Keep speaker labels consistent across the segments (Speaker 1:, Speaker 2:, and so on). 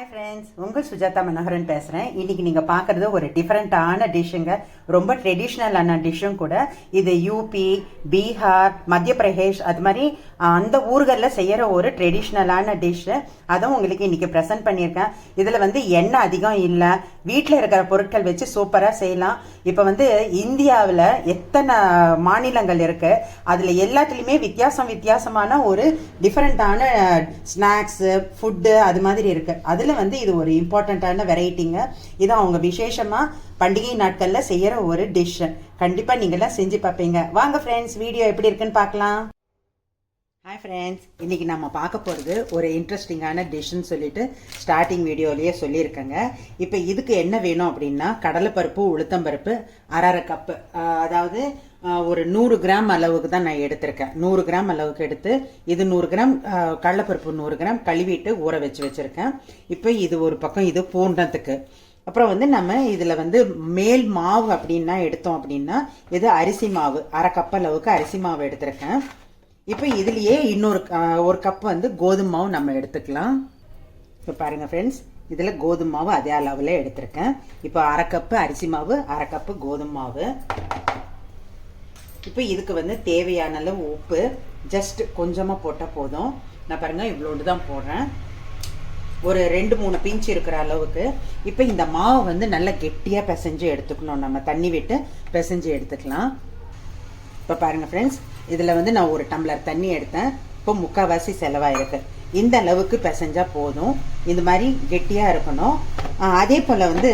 Speaker 1: Hi friends உங்கள் சுஜாதா மனோகரன் பேசுகிறேன் இன்னைக்கு நீங்கள் பார்க்குறது ஒரு டிஃப்ரெண்ட்டான டிஷ்ஷுங்க ரொம்ப ட்ரெடிஷ்னலான டிஷ்ஷும் கூட. இது யூபி பீகார் மத்திய பிரதேஷ் அது மாதிரி அந்த ஊர்களில் செய்கிற ஒரு ட்ரெடிஷ்னலான டிஷ்ஷு அதுவும் உங்களுக்கு இன்றைக்கி ப்ரெசென்ட் பண்ணியிருக்கேன். இதில் வந்து எண்ணெய் அதிகம் இல்லை. வீட்டில் இருக்கிற பொருட்கள் வச்சு சூப்பராக செய்யலாம். இப்போ வந்து இந்தியாவில் எத்தனை மாநிலங்கள் இருக்குது அதில் எல்லாத்துலேயுமே வித்தியாசம் வித்தியாசமான ஒரு டிஃப்ரெண்ட்டான ஸ்நாக்ஸு ஃபுட்டு அது மாதிரி இருக்குது அதில் வந்து இது ஒரு இம்பார்ட்டண்ட்டான வெரைட்டிங்க இது அவங்க விசேஷமாக பண்டிகை நாட்களில் செய்கிற ஒரு டிஷ்ஷு கண்டிப்பாக நீங்களாம் செஞ்சு பார்ப்பீங்க. வாங்க ஃப்ரெண்ட்ஸ் வீடியோ எப்படி இருக்குன்னு பார்க்கலாம். ஹாய் ஃப்ரெண்ட்ஸ் இன்றைக்கி நம்ம பார்க்க போகிறது ஒரு இன்ட்ரெஸ்டிங்கான டிஷ்ஷுன்னு சொல்லிட்டு ஸ்டார்டிங் வீடியோலேயே சொல்லியிருக்கேங்க. இப்போ இதுக்கு என்ன வேணும் அப்படின்னா கடலைப்பருப்பு உளுத்தம்பருப்பு அரை கப்பு அதாவது ஒரு நூறு கிராம் அளவுக்கு தான் நான் எடுத்திருக்கேன். நூறு கிராம் அளவுக்கு எடுத்து இது நூறு கிராம் கடலைப்பருப்பு நூறு கிராம் கழுவிட்டு ஊற வச்சு வச்சுருக்கேன். இப்போ இது ஒரு பக்கம் இது பூண்டத்துக்கு. அப்புறம் வந்து நம்ம இதில் வந்து மேல் மாவு அப்படின்னா எடுத்தோம் அப்படின்னா இது அரிசி மாவு. அரை கப் அளவுக்கு அரிசி மாவு எடுத்திருக்கேன். இப்போ இதுலேயே இன்னொரு ஒரு கப் வந்து கோதுமை மாவு நம்ம எடுத்துக்கலாம். இப்போ பாருங்க ஃப்ரெண்ட்ஸ் இதில் கோதுமை மாவு அதே அளவில் எடுத்திருக்கேன். இப்போ அரை கப்பு அரிசி மாவு அரை கப்பு கோதுமை மாவு இப்போ இதுக்கு வந்து தேவையான அளவு உப்பு ஜஸ்ட் கொஞ்சமாக போட்டால் போதும். நான் பாருங்க இவ்வளோண்டு தான் போடுறேன். ஒரு ரெண்டு மூணு பிஞ்ச் இருக்கிற அளவுக்கு. இப்போ இந்த மாவை வந்து நல்லா கெட்டியாக பிசைஞ்சு எடுத்துக்கணும். நம்ம தண்ணி விட்டு பிசைஞ்சு எடுத்துக்கலாம். இப்போ பாருங்க ஃப்ரெண்ட்ஸ் இதில் வந்து நான் ஒரு டம்ளர் தண்ணி எடுத்தேன். இப்போ முக்கால்வாசி செலவாயிருக்கு. இந்த அளவுக்கு பிசைஞ்சா போதும். இந்த மாதிரி கெட்டியாக இருக்கணும். அதே போல் வந்து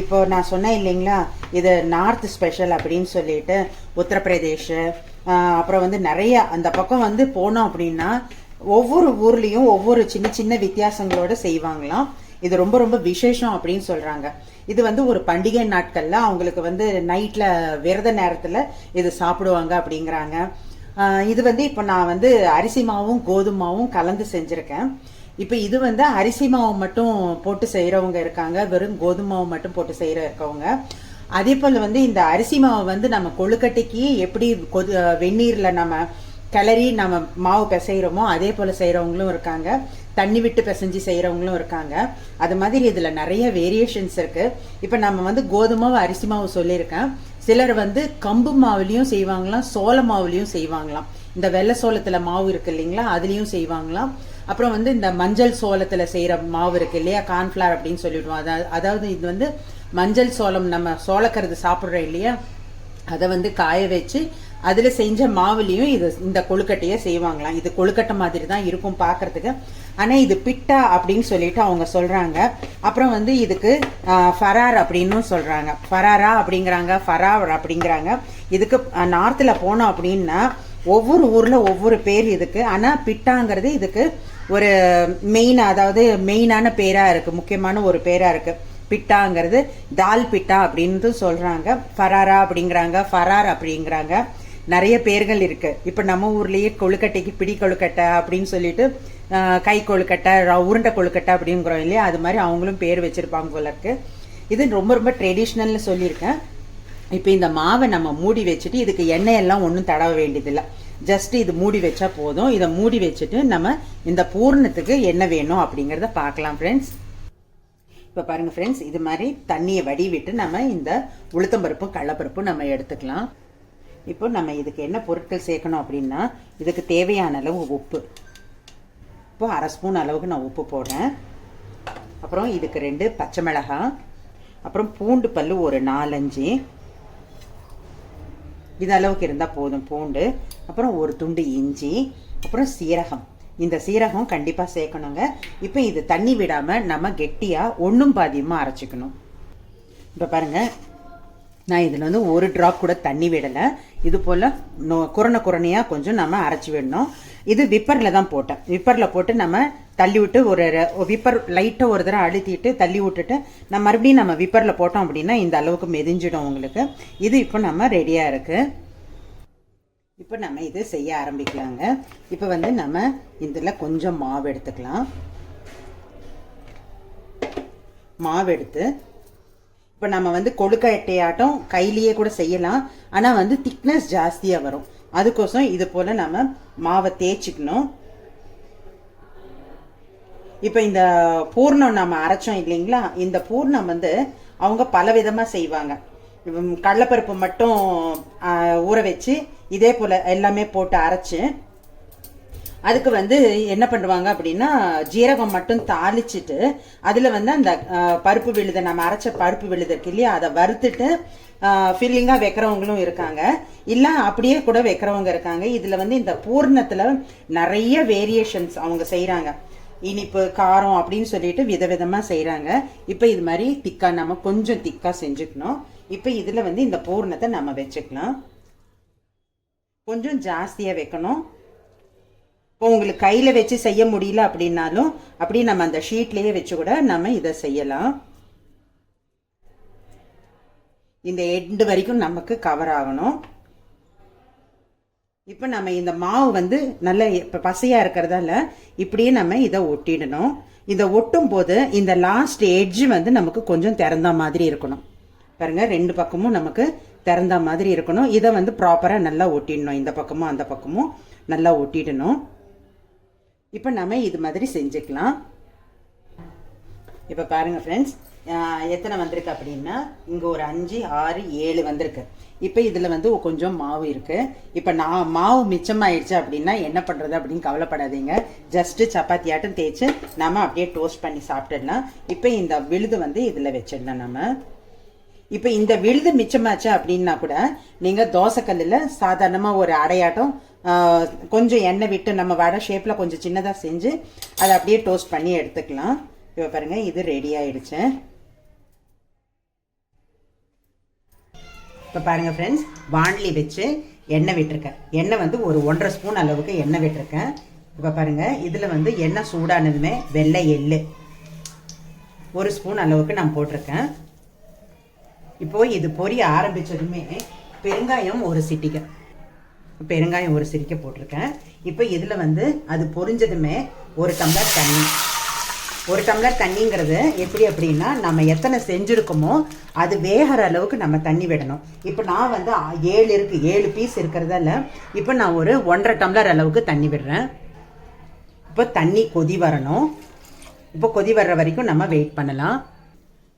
Speaker 1: இப்போ நான் சொன்னேன் இல்லைங்களா இது நார்த் ஸ்பெஷல் அப்படின்னு சொல்லிட்டு உத்தரப்பிரதேஷ் அப்புறம் வந்து நிறைய அந்த பக்கம் வந்து போனோம் அப்படின்னா ஒவ்வொரு ஊர்லேயும் ஒவ்வொரு சின்ன சின்ன வித்தியாசங்களோட செய்வாங்களாம். இது ரொம்ப ரொம்ப விசேஷம் அப்படின்னு சொல்கிறாங்க இது வந்து ஒரு பண்டிகை நாட்களில் அவங்களுக்கு வந்து நைட்டில் விரத நேரத்தில் இது சாப்பிடுவாங்க அப்படிங்கிறாங்க. இது வந்து இப்போ நான் வந்து அரிசி மாவும் கோதுமை மாவும் கலந்து செஞ்சுருக்கேன். இப்போ இது வந்து அரிசி மாவு மட்டும் போட்டு செய்கிறவங்க இருக்காங்க. வெறும் கோதுமை மாவு மட்டும் போட்டு செய்கிற இருக்கவங்க அதே போல் வந்து இந்த அரிசி மாவு வந்து நம்ம கொழுக்கட்டைக்கு எப்படி கொது வெந்நீரில் நம்ம கிளறி நம்ம மாவு பிசைகிறோமோ அதே போல் செய்கிறவங்களும் இருக்காங்க. தண்ணி விட்டு பிசைஞ்சு செய்கிறவங்களும் இருக்காங்க. அது மாதிரி இதில் நிறைய வேரியேஷன்ஸ் இருக்குது இப்போ நம்ம வந்து கோதுமை மாவு அரிசி மாவு சொல்லியிருக்கேன். சிலர் வந்து கம்பு மாவுலேயும் செய்வாங்களாம் சோள மாவுலேயும் செய்வாங்களாம். இந்த வெள்ளை சோளத்தில் மாவு இருக்கு இல்லைங்களா அதுலேயும் செய்வாங்களாம். அப்புறம் வந்து இந்த மஞ்சள் சோளத்தில் செய்கிற மாவு இருக்கு இல்லையா கார்ன்ஃப்ளவர் அப்படின்னு சொல்லிவிடுவோம் அதாவது அதாவது இது வந்து மஞ்சள் சோளம் நம்ம சோளக்கருது சாப்பிட்றோம் இல்லையா அதை வந்து காய வச்சு அதில் செஞ்ச மாவுலேயும் இது இந்த கொழுக்கட்டையை செய்வாங்களாம். இது கொழுக்கட்டை மாதிரி தான் இருக்கும் பார்க்கறதுக்கு. ஆனால் இது பிட்டா அப்படின்னு சொல்லிட்டு அவங்க சொல்கிறாங்க அப்புறம் வந்து இதுக்கு ஃபரார் அப்படின்னும் சொல்கிறாங்க ஃபராரா அப்படிங்கிறாங்க ஃபரார் அப்படிங்கிறாங்க. இதுக்கு நார்த்தில் போனோம் அப்படின்னா ஒவ்வொரு ஊரில் ஒவ்வொரு பேர் இதுக்கு ஆனால் பிட்டாங்கிறது இதுக்கு ஒரு மெயின் அதாவது மெயினான பேராக இருக்குது முக்கியமான ஒரு பேராக இருக்குது பிட்டாங்கிறது தால் பிட்டா அப்படின்னு சொல்கிறாங்க ஃபராரா அப்படிங்கிறாங்க ஃபரார் அப்படிங்கிறாங்க. நிறைய பேர்கள் இருக்குது இப்போ நம்ம ஊர்லேயே கொழுக்கட்டைக்கு பிடி கொழுக்கட்டை அப்படின்னு சொல்லிட்டு கை கொழுக்கட்டை உருண்டை கொழுக்கட்டை அப்படிங்கிறோம் இல்லையா? அது மாதிரி அவங்களும் பேர் வச்சுருப்பாங்க போல இருக்கு. இது ரொம்ப ரொம்ப ட்ரெடிஷ்னல்னு சொல்லியிருக்கேன். இப்போ இந்த மாவை நம்ம மூடி வச்சுட்டு இதுக்கு எண்ணெய் எல்லாம் ஒன்றும் தடவ வேண்டியதில்லை. ஜஸ்ட் இது மூடி வச்சா போதும். இதை மூடி வச்சுட்டு நம்ம இந்த பூர்ணத்துக்கு என்ன வேணும் அப்படிங்கிறத பார்க்கலாம் ஃப்ரெண்ட்ஸ் இப்போ பாருங்கள் ஃப்ரெண்ட்ஸ் இது மாதிரி தண்ணியை வடிவிட்டு நம்ம இந்த உளுத்தம்பருப்பும் கடலப்பருப்பும் நம்ம எடுத்துக்கலாம். இப்போ நம்ம இதுக்கு என்ன பொருட்கள் சேர்க்கணும் அப்படின்னா இதுக்கு தேவையான அளவு உப்பு. இப்போ அரை ஸ்பூன் அளவுக்கு நான் உப்பு போடுறேன். அப்புறம் இதுக்கு ரெண்டு பச்சை மிளகாய். அப்புறம் பூண்டு பல்லு ஒரு நாலஞ்சு. இது அளவுக்கு இருந்தால் போதும் பூண்டு. அப்புறம் ஒரு துண்டு இஞ்சி. அப்புறம் சீரகம். இந்த சீரகம் கண்டிப்பாக சேர்க்கணுங்க. இப்போ இது தண்ணி விடாமல் நம்ம கெட்டியாக ஒன்றும் பாதியமாக அரைச்சிக்கணும். இப்போ பாருங்கள் நான் இதில் வந்து ஒரு ட்ராப் கூட தண்ணி விடலை. இது போல் நோ குரணை குரணையாக கொஞ்சம் நம்ம அரைச்சி விடணும். இது விப்பரில் தான் போட்டேன். விப்பரில் போட்டு நம்ம தள்ளி விட்டு ஒரு விப்பர் லைட்டாக ஒரு தடவை அழுத்திட்டு தள்ளி விட்டுட்டு நம்ம மறுபடியும் நம்ம விப்பரில் போட்டோம் அப்படின்னா இந்த அளவுக்கு மெதிஞ்சிடும் உங்களுக்கு. இது இப்போ நம்ம ரெடியாக இருக்குது இப்போ நம்ம இது செய்ய ஆரம்பிக்கலாங்க. இப்போ வந்து நம்ம இதில் கொஞ்சம் மாவு எடுத்துக்கலாம். மாவு எடுத்து இப்போ நம்ம வந்து கொழுக்கட்டையாட்டம் கையிலேயே கூட செய்யலாம். ஆனால் வந்து திக்னஸ் ஜாஸ்தியாக வரும். அதுக்கோசம் இது போல் நம்ம மாவை தேய்ச்சிக்கணும். இப்போ இந்த பூர்ணம் நம்ம அரைச்சோம் இல்லைங்களா? இந்த பூர்ணம் வந்து அவங்க பலவிதமாக செய்வாங்க. கடலப்பருப்பு மட்டும் ஊற வச்சு இதே போல் எல்லாமே போட்டு அரைச்சு அதுக்கு வந்து என்ன பண்ணுவாங்க அப்படின்னா ஜீரகம் மட்டும் தாளிச்சிட்டு அதில் வந்து அந்த பருப்பு விழுதை நம்ம அரைச்ச பருப்பு விழுது இருக்கு இல்லையா அதை வறுத்துட்டு ஃபில்லிங்காக வைக்கிறவங்களும் இருக்காங்க. இல்லை அப்படியே கூட வைக்கிறவங்க இருக்காங்க. இதில் வந்து இந்த பூர்ணத்தில் நிறைய வேரியேஷன்ஸ் அவங்க செய்கிறாங்க இனிப்பு காரம் அப்படின்னு சொல்லிட்டு விதவிதமாக செய்கிறாங்க இப்போ இது மாதிரி திக்காக நம்ம கொஞ்சம் திக்கா செஞ்சுக்கணும். இப்போ இதில் வந்து இந்த பூர்ணத்தை நம்ம வச்சுக்கலாம். கொஞ்சம் ஜாஸ்தியாக வைக்கணும். இப்போ உங்களுக்கு கையில் வச்சு செய்ய முடியல அப்படின்னாலும் அப்படியே நம்ம அந்த ஷீட்லேயே வச்சு கூட நம்ம இதை செய்யலாம். இந்த எண்டு வரைக்கும் நமக்கு கவர் ஆகணும். இப்போ நம்ம இந்த மாவு வந்து நல்ல இப்போ பசையாக இருக்கிறதால இப்படியே நம்ம இதை ஒட்டிடணும். இதை ஒட்டும் போது இந்த லாஸ்ட் எட்ஜ் வந்து நமக்கு கொஞ்சம் திறந்த மாதிரி இருக்கணும். பாருங்க ரெண்டு பக்கமும் நமக்கு திறந்த மாதிரி இருக்கணும். இதை வந்து ப்ராப்பராக நல்லா ஒட்டிடணும். இந்த பக்கமும் அந்த பக்கமும் நல்லா ஒட்டிடணும். இப்போ நம்ம இது மாதிரி செஞ்சுக்கலாம். இப்போ பாருங்கள் ஃப்ரெண்ட்ஸ் எத்தனை வந்திருக்கு அப்படின்னா இங்கே ஒரு அஞ்சு ஆறு ஏழு வந்திருக்கு. இப்போ இதில் வந்து கொஞ்சம் மாவு இருக்குது இப்போ நான் மாவு மிச்சமாயிடுச்சு அப்படின்னா என்ன பண்ணுறது அப்படின்னு கவலைப்படாதீங்க. ஜஸ்ட்டு சப்பாத்தி ஆட்டம் தேய்ச்சி நம்ம அப்படியே டோஸ்ட் பண்ணி சாப்பிட்டுடலாம். இப்போ இந்த விழுது வந்து இதில் வச்சிடலாம் நம்ம இப்போ இந்த விழுது மிச்சமாச்சு அப்படின்னா கூட நீங்கள் தோசைக்கல்லில் சாதாரணமாக ஒரு அடையாட்டம் கொஞ்சம் எண்ணெய் விட்டு நம்ம வடை ஷேப்பில் கொஞ்சம் சின்னதாக செஞ்சு அதை அப்படியே டோஸ்ட் பண்ணி எடுத்துக்கலாம். இப்போ பாருங்கள் இது ரெடி ஆயிடுச்சு. இப்போ பாருங்கள் ஃப்ரெண்ட்ஸ் வாண்லி வச்சு எண்ணெய் விட்டுருக்கேன். எண்ணெய் வந்து ஒரு ஒன்றரை ஸ்பூன் அளவுக்கு எண்ணெய் விட்டுருக்கேன். இப்போ பாருங்கள் இதில் வந்து எண்ணெய் சூடானதுமே வெள்ளை எள்ளு. ஒரு ஸ்பூன் அளவுக்கு நான் போட்டிருக்கேன். இப்போது இது பொரிய ஆரம்பித்ததுமே பெருங்காயம் ஒரு சிட்டிக்கை பெருங்காயம் ஒரு சிரிக்க போட்டிருக்கேன். இப்போ இதில் வந்து அது பொரிஞ்சதுமே ஒரு டம்ளர் தண்ணி. ஒரு டம்ளர் தண்ணிங்கிறது எப்படி அப்படின்னா நம்ம எத்தனை செஞ்சுருக்கோமோ அது வேகிற அளவுக்கு நம்ம தண்ணி விடணும். இப்போ நான் வந்து ஏழு இருக்கு ஏழு பீஸ் இருக்கிறதால இப்போ நான் ஒரு ஒன்றரை டம்ளர் அளவுக்கு தண்ணி விடுறேன். இப்போ தண்ணி கொதி வரணும். இப்போ கொதி வர்ற வரைக்கும் நம்ம வெயிட் பண்ணலாம்.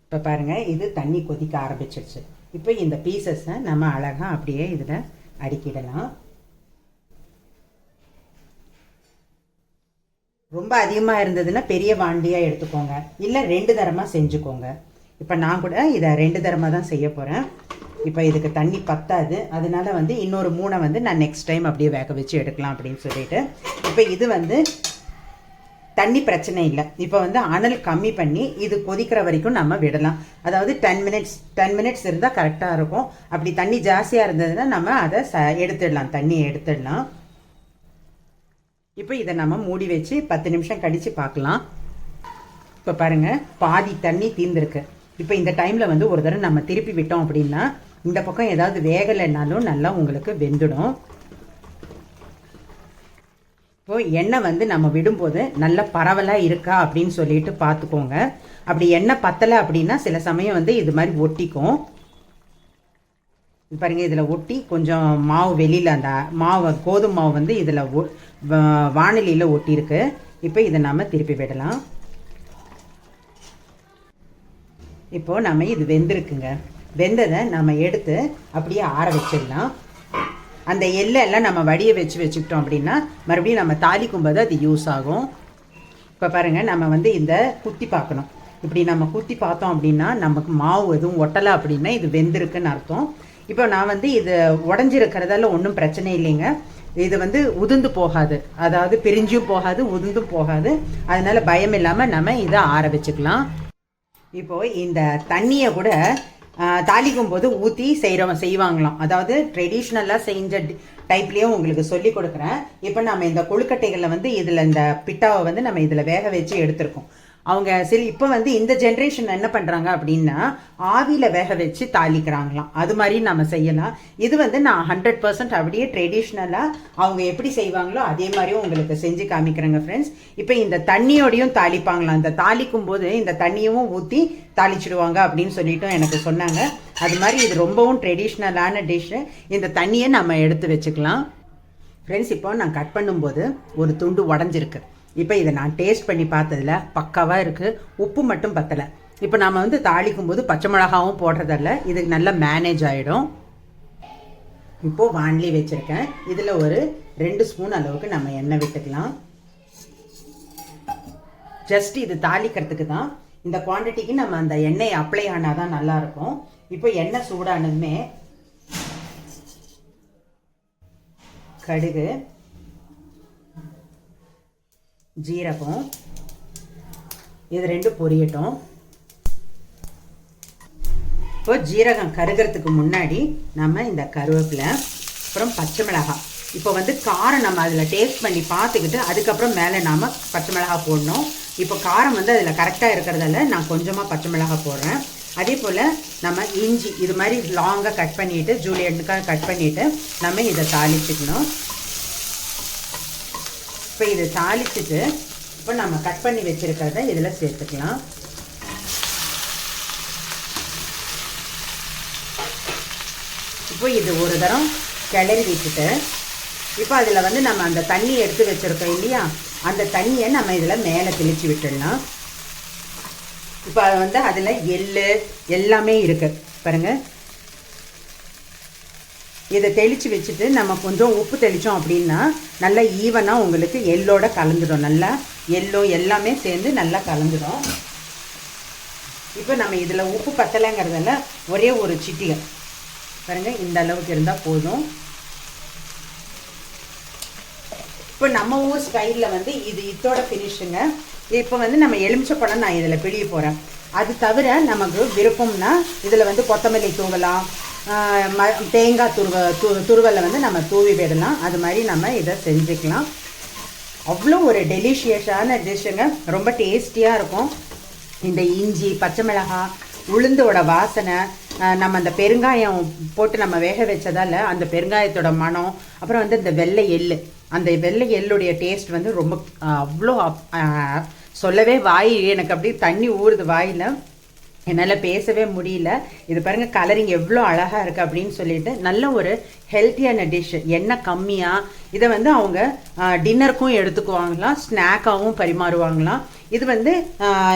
Speaker 1: இப்போ பாருங்கள் இது தண்ணி கொதிக்க ஆரம்பிச்சிருச்சு. இப்போ இந்த பீசஸை நம்ம அழகாக அப்படியே இதில் அடுக்கிடலாம். ரொம்ப அதிகமாக இருந்ததுன்னா பெரிய வாண்டியாக எடுத்துக்கோங்க. இல்லை ரெண்டு தரமாக செஞ்சுக்கோங்க. இப்போ நான் கூட இதை ரெண்டு தரமாக தான் செய்ய போகிறேன் இப்போ இதுக்கு தண்ணி பத்தாது. அதனால வந்து இன்னொரு மூணை வந்து நான் நெக்ஸ்ட் டைம் அப்படியே வேக வச்சு எடுக்கலாம் அப்படின்னு சொல்லிட்டு. இப்போ இது வந்து தண்ணி பிரச்சனை இல்லை. இப்போ வந்து அனல் கம்மி பண்ணி இது கொதிக்கிற வரைக்கும் நம்ம விடலாம். அதாவது டென் மினிட்ஸ் டென் மினிட்ஸ் இருந்தால் கரெக்டாக இருக்கும். அப்படி தண்ணி ஜாஸ்தியாக இருந்ததுன்னா நம்ம அதை ச எடுத்துடலாம். தண்ணியை எடுத்துடலாம். இப்போ இதை நம்ம மூடி வச்சு பத்து நிமிஷம் கழித்து பார்க்கலாம் இப்போ பாருங்கள் பாதி தண்ணி தீர்ந்துருக்கு. இப்போ இந்த டைமில் வந்து ஒரு தடவை நம்ம திருப்பி விட்டோம் அப்படின்னா இந்த பக்கம் ஏதாவது வேகலைன்னாலும் நல்லா உங்களுக்கு வெந்துடும். இப்போ எண்ணெய் வந்து நம்ம விடும்போது நல்ல பரவலாக இருக்கா அப்படின்னு சொல்லிட்டு பார்த்துக்கோங்க அப்படி எண்ணெய் பத்தலை அப்படின்னா சில சமயம் வந்து இது மாதிரி ஒட்டிக்கும். பாருங்கள் இதில் ஒட்டி கொஞ்சம் மாவு வெளியில் அந்த மாவு கோதுமை மாவு வந்து இதில் ஒ வானிலையில் ஒட்டியிருக்கு. இப்போ இதை நாம் திருப்பி விடலாம். இப்போ நம்ம இது வெந்திருக்குங்க. வெந்ததை நம்ம எடுத்து அப்படியே ஆற வச்சிடலாம். அந்த எள்ளெல்லாம் நம்ம வடியை வச்சு வச்சுக்கிட்டோம் அப்படின்னா மறுபடியும் நம்ம தாளிக்கும் போது அது யூஸ் ஆகும். இப்போ பாருங்கள் நம்ம வந்து இந்த குத்தி பார்க்கணும். இப்படி நம்ம குத்தி பார்த்தோம் அப்படின்னா நமக்கு மாவு எதுவும் ஒட்டலை அப்படின்னா இது வெந்திருக்குன்னு அர்த்தம். இப்போ நான் வந்து இது உடஞ்சிருக்கிறதால ஒன்றும் பிரச்சனை இல்லைங்க. இது வந்து உதிர்ந்து போகாது. அதாவது பிரிஞ்சும் போகாது உதிர்ந்தும் போகாது. அதனால பயம் இல்லாமல் நம்ம இதை ஆற வச்சுக்கலாம் இப்போ இந்த தண்ணியை கூட தாளிக்கும் போது ஊற்றி செய்கிறவங்க செய்வாங்களாம். அதாவது ட்ரெடிஷ்னலாக செஞ்ச டைப்லேயும் உங்களுக்கு சொல்லி கொடுக்குறேன். இப்போ நம்ம இந்த கொழுக்கட்டைகளில் வந்து இதில் இந்த பிட்டாவை வந்து நம்ம இதில் வேக வச்சு எடுத்திருக்கோம். அவங்க சரி இப்போ வந்து இந்த ஜென்ரேஷன் என்ன பண்ணுறாங்க அப்படின்னா ஆவியில் வேக வச்சு தாளிக்கிறாங்களாம். அது மாதிரி நம்ம செய்யலாம். இது வந்து நான் ஹண்ட்ரட் பர்சன்ட் அப்படியே ட்ரெடிஷ்னலாக அவங்க எப்படி செய்வாங்களோ அதே மாதிரியும் உங்களுக்கு செஞ்சு காமிக்கிறேங்க ஃப்ரெண்ட்ஸ் இப்போ இந்த தண்ணியோடையும் தாளிப்பாங்களாம். இந்த தாளிக்கும் போது இந்த தண்ணியும் ஊற்றி தாளிச்சிடுவாங்க அப்படின்னு சொல்லிட்டும் எனக்கு சொன்னாங்க. அது மாதிரி இது ரொம்பவும் ட்ரெடிஷ்னலான டிஷ்ஷு இந்த தண்ணியை நம்ம எடுத்து வச்சுக்கலாம். ஃப்ரெண்ட்ஸ் இப்போ நான் கட் பண்ணும்போது ஒரு துண்டு உடஞ்சிருக்கு. இப்போ இதை நான் டேஸ்ட் பண்ணி பார்த்ததுல பக்காவாக இருக்குது உப்பு மட்டும் பத்தலை. இப்போ நம்ம வந்து தாளிக்கும் போது பச்சை மிளகாவும் போடுறதில்ல. இது நல்லா மேனேஜ் ஆகிடும் இப்போது வாண்லி வச்சுருக்கேன். இதில் ஒரு ரெண்டு ஸ்பூன் அளவுக்கு நம்ம எண்ணெய் விட்டுக்கலாம். ஜஸ்ட் இது தாளிக்கிறதுக்கு தான். இந்த குவான்டிட்டிக்கு நம்ம அந்த எண்ணெய் அப்ளை ஆனால் தான் நல்லாயிருக்கும் இப்போ எண்ணெய் சூடானதுமே கடுகு ஜீரகம். இது ரெண்டும் பொரியட்டும். இப்போ ஜீரகம் கருகிறதுக்கு முன்னாடி நம்ம இந்த கருவேப்பிலை அப்புறம் பச்சை மிளகாய் இப்போ வந்து காரம் நம்ம அதில் டேஸ்ட் பண்ணி பார்த்துக்கிட்டு அதுக்கப்புறம் மேலே நாம் பச்சை மிளகாய் போடணும். இப்போ காரம் வந்து அதில் கரெக்டாக இருக்கிறதால நான் கொஞ்சமாக பச்சை மிளகாய் போடுறேன். அதே போல் நம்ம இஞ்சி இது மாதிரி லாங்காக கட் பண்ணிவிட்டு ஜூலியனுக்காக கட் பண்ணிவிட்டு நம்ம இதை தாளிச்சுக்கணும். இப்போ இதை தாளிச்சுட்டு இப்போ நம்ம கட் பண்ணி வச்சுருக்கிறத இதில் சேர்த்துக்கலாம். இப்போ இது ஒரு தரம் கிளறி விட்டுட்டு இப்போ அதில் வந்து நம்ம அந்த தண்ணி எடுத்து வச்சுருக்கோம் இல்லையா? அந்த தண்ணியை நம்ம இதில் மேலே தெளித்து விட்டுடலாம். இப்போ அது வந்து அதில் எள்ளு எல்லாமே இருக்குது பாருங்கள் இதை தெளித்து வச்சுட்டு நம்ம கொஞ்சம் உப்பு தெளித்தோம் அப்படின்னா நல்லா ஈவனாக உங்களுக்கு எள்ளோட கலந்துடும் நல்லா எள்ளோ எல்லாமே சேர்ந்து நல்லா கலந்துடும் இப்போ நம்ம இதில் உப்பு பத்தலைங்கிறதால ஒரே ஒரு சிட்டிகை பாருங்கள் இந்த அளவுக்கு இருந்தால் போதும். இப்போ நம்ம ஊர் ஸ்டைலில் வந்து இது இதோட ஃபினிஷுங்க இப்போ வந்து நம்ம எலுமிச்சப்பழம் நான் இதில் பிழிய போகிறேன் அது தவிர நமக்கு விருப்பம்னா இதில் வந்து கொத்தமல்லி தூங்கலாம் ம தேங்காய் துருவ து துருவலை வந்து நம்ம தூவி விடலாம். அது மாதிரி நம்ம இதை செஞ்சுக்கலாம். அவ்வளோ ஒரு டெலிஷியஸான டிஷ்ஷுங்க ரொம்ப டேஸ்டியாக இருக்கும். இந்த இஞ்சி பச்சை மிளகாய் உளுந்தோட வாசனை நம்ம அந்த பெருங்காயம் போட்டு நம்ம வேக வச்சதால அந்த பெருங்காயத்தோட மனம் அப்புறம் வந்து இந்த வெள்ளை எள்ளு. அந்த வெள்ளை எள்ளுடைய டேஸ்ட் வந்து ரொம்ப அவ்வளோ சொல்லவே வாய் எனக்கு அப்படியே தண்ணி ஊறுது வாயில். என்னால் பேசவே முடியல. இது பாருங்கள் கலரிங் எவ்வளோ அழகாக இருக்குது அப்படின்னு சொல்லிட்டு நல்ல ஒரு ஹெல்த்தியான டிஷ் எண்ணெய் கம்மியாக இதை வந்து அவங்க டின்னருக்கும் எடுத்துக்குவாங்களாம் ஸ்நாக்காகவும் பரிமாறுவாங்களாம். இது வந்து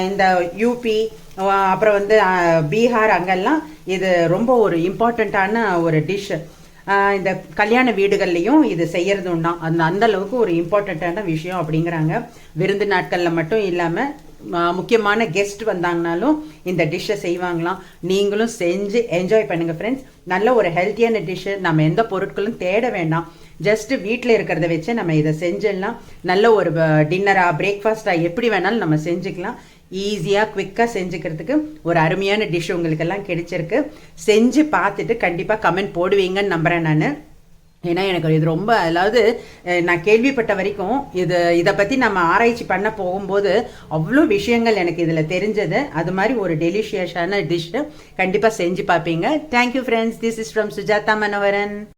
Speaker 1: இந்த யூபி அப்புறம் வந்து பீகார் அங்கெல்லாம் இது ரொம்ப ஒரு இம்பார்ட்டண்ட்டான ஒரு டிஷ்ஷு இந்த கல்யாண வீடுகள்லையும் இது செய்யறது அந்த அந்த அளவுக்கு ஒரு இம்பார்ட்டண்ட்டான விஷயம் அப்படிங்கிறாங்க. விருந்து நாட்களில் மட்டும் இல்லாமல் முக்கியமான கெஸ்ட் வந்தாங்கனாலும் இந்த டிஷ்ஷை செய்வாங்களாம். நீங்களும் செஞ்சு என்ஜாய் பண்ணுங்கள் ஃப்ரெண்ட்ஸ் நல்ல ஒரு ஹெல்த்தியான டிஷ்ஷு நம்ம எந்த பொருட்களும் தேட வேண்டாம். ஜஸ்ட் வீட்டில் இருக்கிறத வச்சு நம்ம இதை செஞ்சிடலாம். நல்ல ஒரு டின்னராக பிரேக்ஃபாஸ்ட்டாக எப்படி வேணாலும் நம்ம செஞ்சுக்கலாம். ஈஸியாக குவிக்காக செஞ்சுக்கிறதுக்கு ஒரு அருமையான டிஷ் உங்களுக்கெல்லாம் கிடைச்சிருக்கு. செஞ்சு பார்த்துட்டு கண்டிப்பாக கமெண்ட் போடுவீங்கன்னு நம்புகிறேன் நான். ஏன்னா எனக்கு இது ரொம்ப அதாவது நான் கேள்விப்பட்ட வரைக்கும் இது இதை பற்றி நம்ம ஆராய்ச்சி பண்ண போகும்போது அவ்வளோ விஷயங்கள் எனக்கு இதில் தெரிஞ்சது. அது மாதிரி ஒரு டெலிஷியஸான டிஷ்ஷு கண்டிப்பாக செஞ்சு பார்ப்பீங்க. Thank you friends this is from Sujatha Manovaran